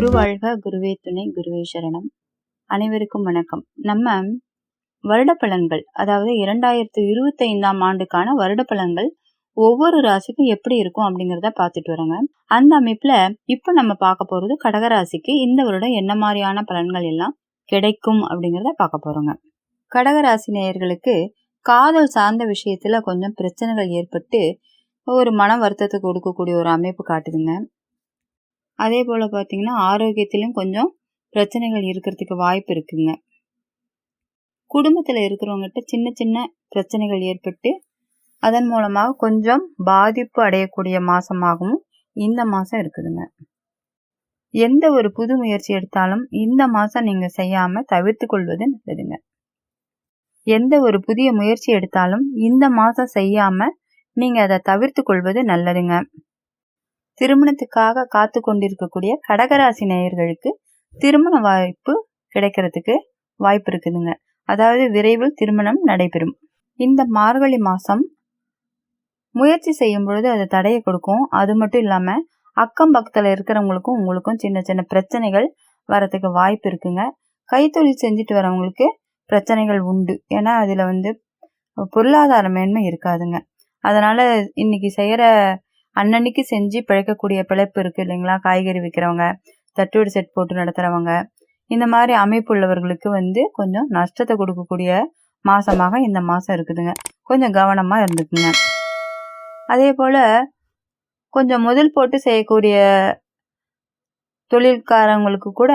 குருவாழ்க குருவே துணை குருவே சரணம். அனைவருக்கும் வணக்கம். நம்ம வருட பலன்கள் அதாவது இரண்டாயிரத்து இருபத்தி ஐந்தாம் ஆண்டுக்கான வருட பலன்கள் ஒவ்வொரு ராசிக்கும் எப்படி இருக்கும் அப்படிங்கிறத பார்த்துட்டு வரோங்க. அந்த அமைப்புல இப்ப நம்ம பார்க்க போறது கடகராசிக்கு இந்த வருடம் என்ன மாதிரியான பலன்கள் எல்லாம் கிடைக்கும் அப்படிங்கிறத பார்க்க போறோங்க. கடகராசி நேயர்களுக்கு காதல் சார்ந்த விஷயத்துல கொஞ்சம் பிரச்சனைகள் ஏற்பட்டு ஒரு மன வருத்தத்தை கொடுக்கக்கூடிய ஒரு அமைப்பு காட்டுதுங்க. அதே போல் பார்த்தீங்கன்னா ஆரோக்கியத்திலும் கொஞ்சம் பிரச்சனைகள் இருக்கிறதுக்கு வாய்ப்பு இருக்குங்க. குடும்பத்தில் இருக்கிறவங்ககிட்ட சின்ன சின்ன பிரச்சனைகள் ஏற்பட்டு அதன் மூலமாக கொஞ்சம் பாதிப்பு அடையக்கூடிய மாதமாகவும் இந்த மாதம் இருக்குதுங்க. எந்த ஒரு புது முயற்சி எடுத்தாலும் இந்த மாதம் நீங்கள் செய்யாமல் தவிர்த்து கொள்வது நல்லதுங்க. எந்த ஒரு புதிய முயற்சி எடுத்தாலும் இந்த மாதம் செய்யாமல் நீங்கள் அதை தவிர்த்து கொள்வது நல்லதுங்க. திருமணத்துக்காக காத்து கொண்டிருக்கக்கூடிய கடகராசி நேயர்களுக்கு திருமண வாய்ப்பு கிடைக்கிறதுக்கு வாய்ப்பு இருக்குதுங்க. அதாவது விரைவில் திருமணம் நடைபெறும். இந்த மார்கழி மாதம் முயற்சி செய்யும் பொழுது அது தடையை கொடுக்கும். அது மட்டும் இல்லாமல் அக்கம் பக்கத்தில் இருக்கிறவங்களுக்கும் உங்களுக்கும் சின்ன சின்ன பிரச்சனைகள் வரத்துக்கு வாய்ப்பு இருக்குங்க. கைத்தொழில் செஞ்சுட்டு வரவங்களுக்கு பிரச்சனைகள் உண்டு. ஏன்னா அதில் வந்து பொருளாதார மேன்மை இருக்காதுங்க. அதனால் இன்னைக்கு செய்கிற அன்னன்னைக்கு செஞ்சு பிழைக்கக்கூடிய பிழைப்பு இருக்குது இல்லைங்களா? காய்கறி விற்கிறவங்க தட்டுவீடு செட் போட்டு நடத்துகிறவங்க இந்த மாதிரி அமைப்பு உள்ளவர்களுக்கு வந்து கொஞ்சம் நஷ்டத்தை கொடுக்கக்கூடிய மாதமாக இந்த மாதம் இருக்குதுங்க. கொஞ்சம் கவனமாக இருந்துக்குங்க. அதே போல் கொஞ்சம் முதல் போட்டு செய்யக்கூடிய தொழில்காரங்களுக்கு கூட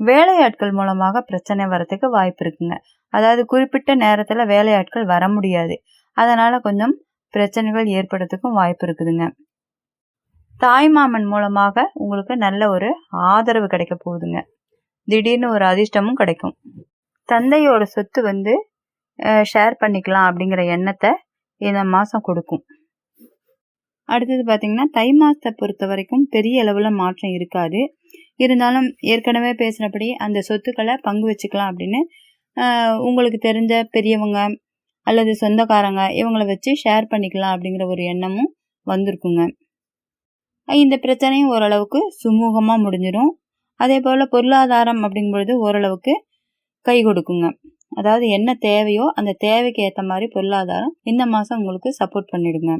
வேலையாட்கள் மூலமாக பிரச்சனை வரத்துக்கு வாய்ப்பு இருக்குங்க. அதாவது குறிப்பிட்ட நேரத்தில் வேலையாட்கள் வர முடியாது. அதனால் கொஞ்சம் பிரச்சனைகள் ஏற்படுறதுக்கும் வாய்ப்பு இருக்குதுங்க. தாய் மாமன் மூலமாக உங்களுக்கு நல்ல ஒரு ஆதரவு கிடைக்க போகுதுங்க. திடீர்னு ஒரு அதிர்ஷ்டமும் கிடைக்கும். தந்தையோட சொத்து வந்து ஷேர் பண்ணிக்கலாம் அப்படிங்கிற எண்ணத்தை இந்த மாதம் கொடுக்கும். அடுத்தது பார்த்தீங்கன்னா தை மாதத்தை பொறுத்த வரைக்கும் பெரிய அளவில் மாற்றம் இருக்காது. இருந்தாலும் ஏற்கனவே பேசினபடி அந்த சொத்துக்களை பங்கு வச்சுக்கலாம் அப்படின்னு உங்களுக்கு தெரிஞ்ச பெரியவங்க அல்லது சொந்தக்காரங்க இவங்கள வச்சு ஷேர் பண்ணிக்கலாம் அப்படிங்கிற ஒரு எண்ணமும் வந்திருக்குங்க. இந்த பிரச்சனையும் ஓரளவுக்கு சுமூகமாக முடிஞ்சிடும் அதே போல் பொருளாதாரம் அப்படிங்கும்பொழுது ஓரளவுக்கு கை கொடுக்குங்க. அதாவது என்ன தேவையோ அந்த தேவைக்கு ஏற்ற மாதிரி பொருளாதாரம் இந்த மாதம் உங்களுக்கு சப்போர்ட் பண்ணிடுங்க.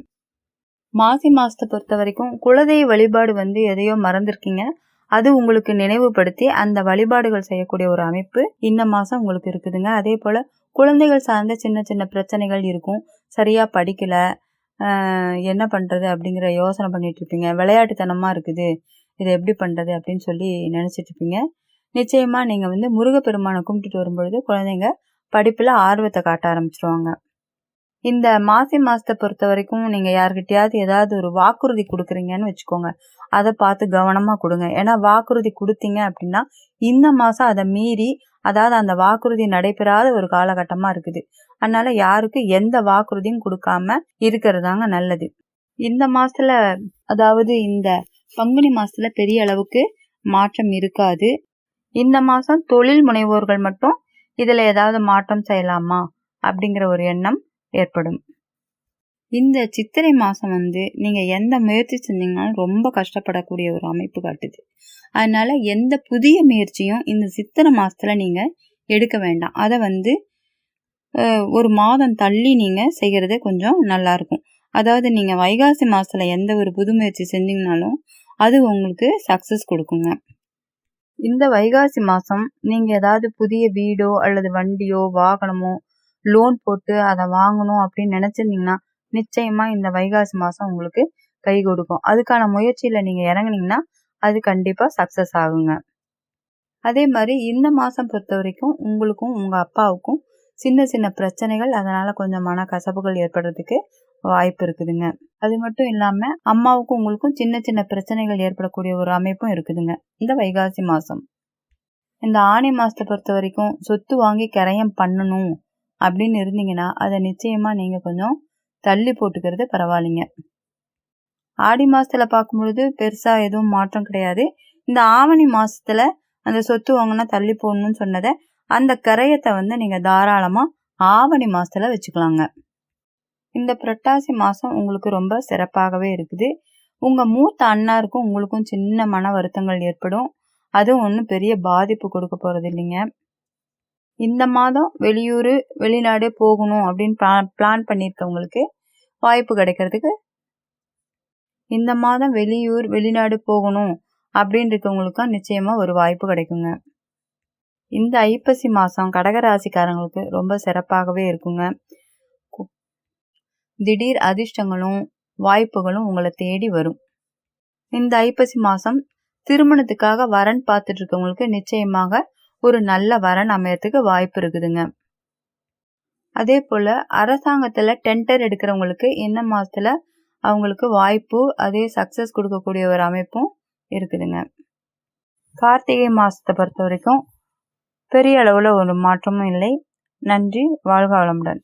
மாசி மாதத்தை பொறுத்த வரைக்கும் குலதெய்வ வழிபாடு வந்து எதையோ மறந்துருக்கீங்க. அது உங்களுக்கு நினைவுபடுத்தி அந்த வழிபாடுகள் செய்யக்கூடிய ஒரு அமைப்பு இந்த மாதம் உங்களுக்கு இருக்குதுங்க. அதே போல் குழந்தைகள் சார்ந்த சின்ன சின்ன பிரச்சனைகள் இருக்கும். சரியாக படிக்கலை. என்ன பண்ணுறது அப்படிங்கிற யோசனை பண்ணிட்டு இருப்பீங்க. விளையாட்டுத்தனமாக இருக்குது. இதை எப்படி பண்ணுறது அப்படின்னு சொல்லி நினச்சிட்டு இருப்பீங்க. நிச்சயமாக நீங்கள் வந்து முருகப்பெருமானை கும்பிட்டுட்டு வரும்பொழுது குழந்தைங்க படிப்பில் ஆர்வத்தை காட்ட ஆரம்பிச்சிருவாங்க. இந்த மாசி மாதத்தை பொறுத்த வரைக்கும் நீங்கள் யாருக்கிட்டையாவது ஏதாவது ஒரு வாக்குறுதி கொடுக்குறீங்கன்னு வச்சுக்கோங்க. அதை பார்த்து கவனமாக கொடுங்க. ஏன்னா வாக்குறுதி கொடுத்தீங்க அப்படின்னா இந்த மாதம் அதை மீறி அதாவது அந்த வாக்குறுதி நடைபெறாத ஒரு காலகட்டமாக இருக்குது. அதனால யாருக்கும் எந்த வாக்குறுதியும் கொடுக்காம இருக்கிறதாங்க நல்லது. இந்த மாசத்துல அதாவது இந்த பங்குனி மாசத்துல பெரிய அளவுக்கு மாற்றம் இருக்காது. இந்த மாசம் தொழில் முனைவோர்கள் மட்டும் இதுல ஏதாவது மாற்றம் செய்யலாமா அப்படிங்கிற ஒரு எண்ணம் ஏற்படும். இந்த சித்திரை மாதம் வந்து நீங்கள் எந்த முயற்சி செஞ்சீங்கனாலும் ரொம்ப கஷ்டப்படக்கூடிய ஒரு அமைப்பு காட்டுது. அதனால எந்த புதிய முயற்சியும் இந்த சித்திரை மாதத்தில் நீங்கள் எடுக்க வேண்டாம். அதை வந்து ஒரு மாதம் தள்ளி நீங்கள் செய்கிறது கொஞ்சம் நல்லாயிருக்கும் அதாவது நீங்கள் வைகாசி மாதத்தில் எந்த ஒரு புது முயற்சி செஞ்சீங்கனாலும் அது உங்களுக்கு சக்ஸஸ் கொடுக்குங்க. இந்த வைகாசி மாதம் நீங்கள் ஏதாவது புதிய வீடோ அல்லது வண்டியோ வாகனமோ லோன் போட்டு அதை வாங்கணும் அப்படின்னு நினச்சிருந்தீங்கன்னா நிச்சயமாக இந்த வைகாசி மாதம் உங்களுக்கு கை கொடுக்கும். அதுக்கான முயற்சியில் நீங்கள் இறங்குனீங்கன்னா அது கண்டிப்பாக சக்ஸஸ் ஆகுங்க. அதே மாதிரி இந்த மாதம் பொறுத்த வரைக்கும் உங்களுக்கும் உங்கள் அப்பாவுக்கும் சின்ன சின்ன பிரச்சனைகள் அதனால் கொஞ்சம் மன கசப்புகள் ஏற்படுறதுக்கு வாய்ப்பு இருக்குதுங்க. அது மட்டும் இல்லாமல் அம்மாவுக்கும் உங்களுக்கும் சின்ன சின்ன பிரச்சனைகள் ஏற்படக்கூடிய ஒரு அமைப்பும் இருக்குதுங்க. இந்த வைகாசி மாதம் இந்த ஆணி மாதத்தை பொறுத்த வரைக்கும் சொத்து வாங்கி கரையம் பண்ணணும் அப்படின்னு இருந்தீங்கன்னா அதை நிச்சயமாக நீங்கள் கொஞ்சம் தள்ளி போட்டுக்கிறது பரவாயில்லைங்க. ஆடி மாசத்துல பார்க்கும்பொழுது பெருசா எதுவும் மாற்றம் கிடையாது. இந்த ஆவணி மாசத்துல அந்த சொத்து வாங்கினா தள்ளி போடணும்னு சொன்னதை அந்த கரையத்தை வந்து நீங்க தாராளமா ஆவணி மாசத்துல வச்சுக்கலாங்க. இந்த புரட்டாசி மாசம் உங்களுக்கு ரொம்ப சிறப்பாகவே இருக்குது. உங்க மூத்த அண்ணாருக்கும் உங்களுக்கும் சின்ன மன வருத்தங்கள் ஏற்படும். அதுவும் ஒன்றும் பெரிய பாதிப்பு கொடுக்க போறது இல்லைங்க இந்த மாதம் வெளியூர் வெளிநாடு போகணும் அப்படின்னு பிளான் பண்ணியிருக்கவங்களுக்கு வாய்ப்பு கிடைக்கிறதுக்கு இந்த மாதம் வெளியூர் வெளிநாடு போகணும் அப்படின்றவங்களுக்கும் நிச்சயமாக ஒரு வாய்ப்பு கிடைக்குங்க. இந்த ஐப்பசி மாதம் கடகராசிக்காரங்களுக்கு ரொம்ப சிறப்பாகவே இருக்குங்க. திடீர் அதிர்ஷ்டங்களும் வாய்ப்புகளும் உங்களை தேடி வரும். இந்த ஐப்பசி மாதம் திருமணத்துக்காக வரன் பார்த்துட்டு இருக்கவங்களுக்கு நிச்சயமாக ஒரு நல்ல வரன் அமையறதுக்கு வாய்ப்பு இருக்குதுங்க. அதே போல அரசாங்கத்துல டெண்டர் எடுக்கிறவங்களுக்கு என்ன மாசத்துல அவங்களுக்கு வாய்ப்பு அதே சக்சஸ் கொடுக்கக்கூடிய ஒரு அமைப்பும் இருக்குதுங்க. கார்த்திகை மாசத்தை பொறுத்த வரைக்கும் பெரிய அளவுல ஒரு மாற்றமும் இல்லை. நன்றி வாழ்க வளமுடன்.